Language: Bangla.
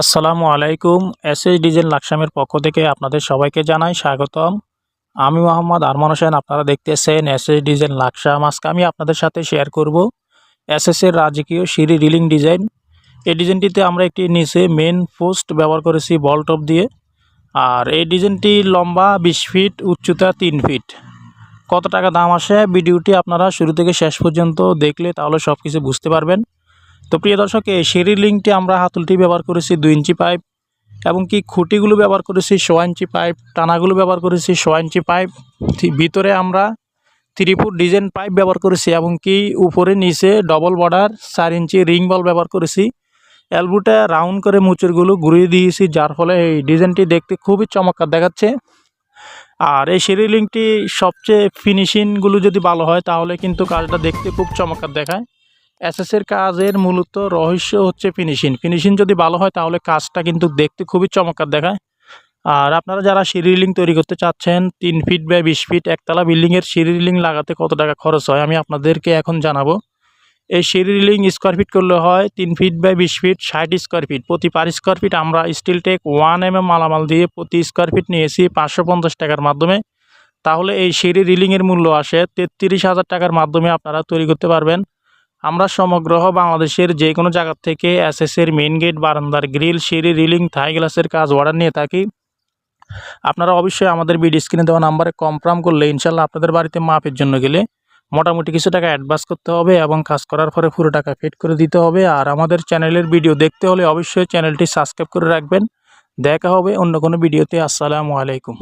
আসসালামু আলাইকুম এস এস ডিজেল লাকসামের পক্ষ থেকে আপনাদের সবাইকে জানাই স্বাগতম। আমি মোহাম্মদ আরমান হোসেন, আপনারা দেখতেছেন এস এস ডিজেল লাকসাম আজকে আমি আপনাদের সাথে শেয়ার করব এস এস এর রাজকীয় সিঁড়ি রিলিং ডিজাইন। এই ডিজাইনটিতে আমরা একটি নিচে মেন পোস্ট ব্যবহার করেছি বল টপ দিয়ে। আর এই ডিজাইনটি লম্বা বিশ ফিট, উচ্চতা তিন ফিট। কত টাকা দাম আসে? ভিডিওটি আপনারা শুরু থেকে শেষ পর্যন্ত দেখলে তাহলে সব কিছু বুঝতে পারবেন। তো প্রিয় দর্শক, এই সিঁড়ির লিঙ্কটি আমরা হাতুলটি ব্যবহার করেছি দুই ইঞ্চি পাইপ এবং কি খুঁটিগুলো ব্যবহার করেছি সোয়া ইঞ্চি পাইপ, টানাগুলো ব্যবহার করেছি সোয়া ইঞ্চি পাইপ। ভিতরে আমরা ফুট ডিজাইন পাইপ ব্যবহার করেছি এবং কি উপরে, নিচে ডবল বর্ডার, চার ইঞ্চি রিং বল ব্যবহার করেছি। এলবুটা রাউন্ড করে মুচুরগুলো ঘুরিয়ে দিয়েছি, যার ফলে এই ডিজাইনটি দেখতে খুবই চমৎকার দেখাচ্ছে। আর এই সিঁড়ি লিঙ্কটি সবচেয়ে ফিনিশিংগুলো যদি ভালো হয়, তাহলে কিন্তু কাজটা দেখতে খুব চমৎকার দেখায়। এসএসের কাজের মূলত রহস্য হচ্ছে ফিনিশিং ফিনিশিং যদি ভালো হয়, তাহলে কাজটা কিন্তু দেখতে খুবই চমৎকার দেখায়। আর আপনারা যারা সিঁড়ি রিলিং তৈরি করতে চাচ্ছেন, তিন ফিট বা বিশ ফিট একতলা বিল্ডিংয়ের সিঁড়ি রিলিং লাগাতে কত টাকা খরচ হয়, আমি আপনাদেরকে এখন জানাব। এই সিঁড়ি রিলিং স্কোয়ার ফিট করলে হয় তিন ফিট বাই বিশ ফিট ষাট স্কোয়ার ফিট প্রতি পার স্কোয়ার ফিট আমরা steel tech one M M মালামাল দিয়ে প্রতি স্কোয়ার ফিট নিয়েছি পাঁচশো পঞ্চাশ টাকার মাধ্যমে। তাহলে এই সিঁড়ি রিলিংয়ের মূল্য আসে তেত্রিশ হাজার টাকার মাধ্যমে আপনারা তৈরি করতে পারবেন। আমরা সমগ্র বাংলাদেশের যে কোনো জায়গা থেকে এসএসের মেইন গেট বারান্দার গ্রিল সিঁড়ি রিলিং থাই গ্লাসের কাজ অর্ডার নিয়ে থাকি। আপনারা অবশ্যই আমাদের বিড স্ক্রিনে দেওয়া নাম্বারে কমফার্ম করলে ইনশাল্লাহ আপনাদের বাড়িতে মাপের জন্য গেলে মোটামুটি কিছু টাকা অ্যাডভান্স করতে হবে এবং কাজ করার পরে পুরো টাকা পেড করে দিতে হবে। আর আমাদের চ্যানেলের ভিডিও দেখতে হলে অবশ্যই চ্যানেলটি সাবস্ক্রাইব করে রাখবেন। দেখা হবে অন্য কোনো ভিডিওতে আসসালামু আলাইকুম।